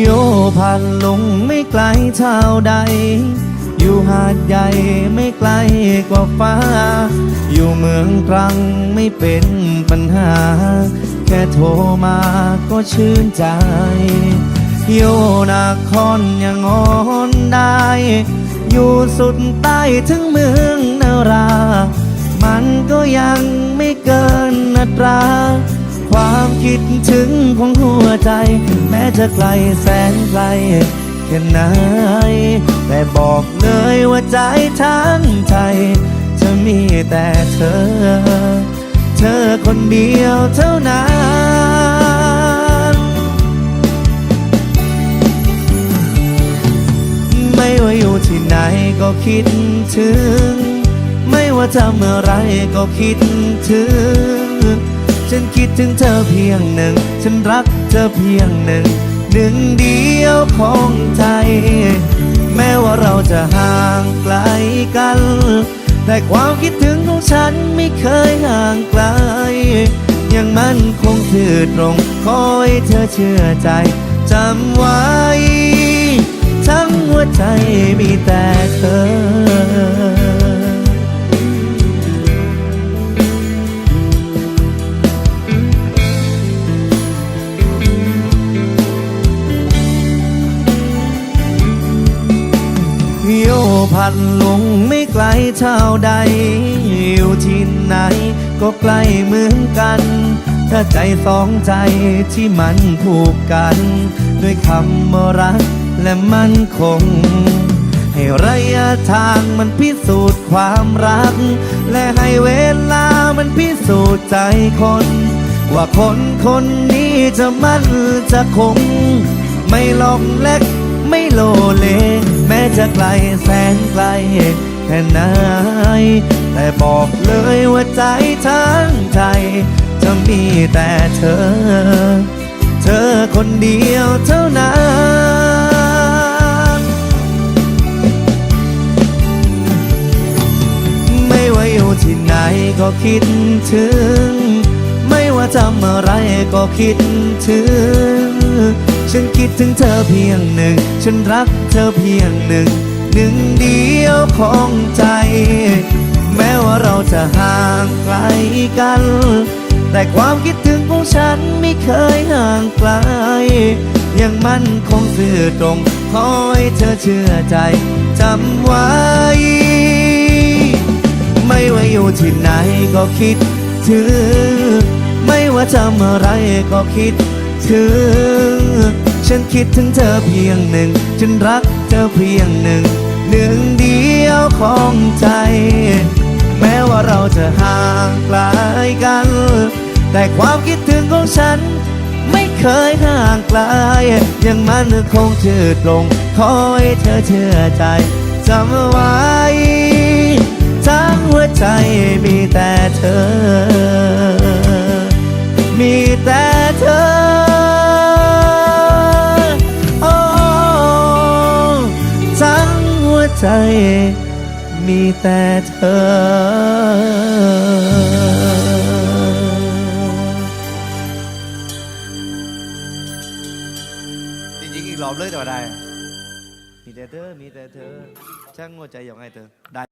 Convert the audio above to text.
โยพันลุงไม่ไกลเท่าใด อยู่หาดใหญ่ไม่ไกลกว่าฟ้า อยู่เมืองตรังไม่เป็นปัญหา แค่โทรมาก็ชื่นใจอยู่นาคอนยังอ่อนได้ อยู่สุดใต้ถึงเมืองนารา มันก็ยังไม่เกินอัตรา ความคิดถึงของหัวใจ แม้จะไกลแสนไกลแค่ไหน แต่บอกเลยว่าใจทั้งใจจะมีแต่เธอ เธอคนเดียวเท่านั้นไม่ว่าอยู่ที่ไหนก็คิดถึง ไม่ว่าทำอะไรก็คิดถึง ดถึงเธอเพียงหนึ่ง ฉันรักเธอเพียงหนึ่ง หนึ่งเดียวของใจ แม้ว่าเราจะห่างไกลกัน แต่ความคิดถึงของฉันไม่เคยห่างไกล ยังมั่นคงถือตรงคอยเธอเชื่อใจจำไว้ ทั้งหัวใจมีแต่เธอ พันลุงไม่ไกลเท่าใด อยู่ที่ไหนก็ใกล้เหมือนกัน ถ้าใจสองใจที่มันผูกกัน ด้วยคำรักและมั่นคง ให้ระยะทางมันพิสูจน์ความรัก และให้เวลามันพิสูจน์ใจคน ว่าคนคนนี้จะมั่นจะคง ไม่หลอกเล็ก ไม่โลเล แม้จะไกลแสนไกลแค่ไหน แต่บอกเลยว่าใจทั้งใจ จะมีแต่เธอ เธอคนเดียวเท่านั้นไม่ว่าอยู่ที่ไหนก็คิดถึง ไม่ว่าทำอะไรก็คิดถึง ฉันคิดถึงเธอเพียงหนึ่ง ฉันรักเธอเพียงหนึ่ง หนึ่งเดียวของใจ แม้ว่าเราจะห่างไกลกัน แต่ความคิดถึงของฉันไม่เคยห่างไกล ยังมั่นคงซื่อตรง คอยเธอเชื่อใจจำไว้ ไม่ว่าอยู่ที่ไหนก็คิดถึง ไม่ว่าทำอะไรก็คิด ถึงฉันคิดถึงเธอเพียงหนึ่ง ฉันรักเธอเพียงหนึ่ง หนึ่งเดียวของใจ แม้ว่าเราจะห่างไกลกัน แต่ความคิดถึงของฉัน ไม่เคยห่างไกล ยังมันคงชื่อตรงคอยเธอเชื่อใจจำไว้ทั้งหัวใจมีแต่เธอ มีแต่ มีแต่เธอ จริงๆอีกรอบเลยแต่ว่าได้ มีแต่เธอ มีแต่เธอ ช่างหัวใจอย่างไงเธอได้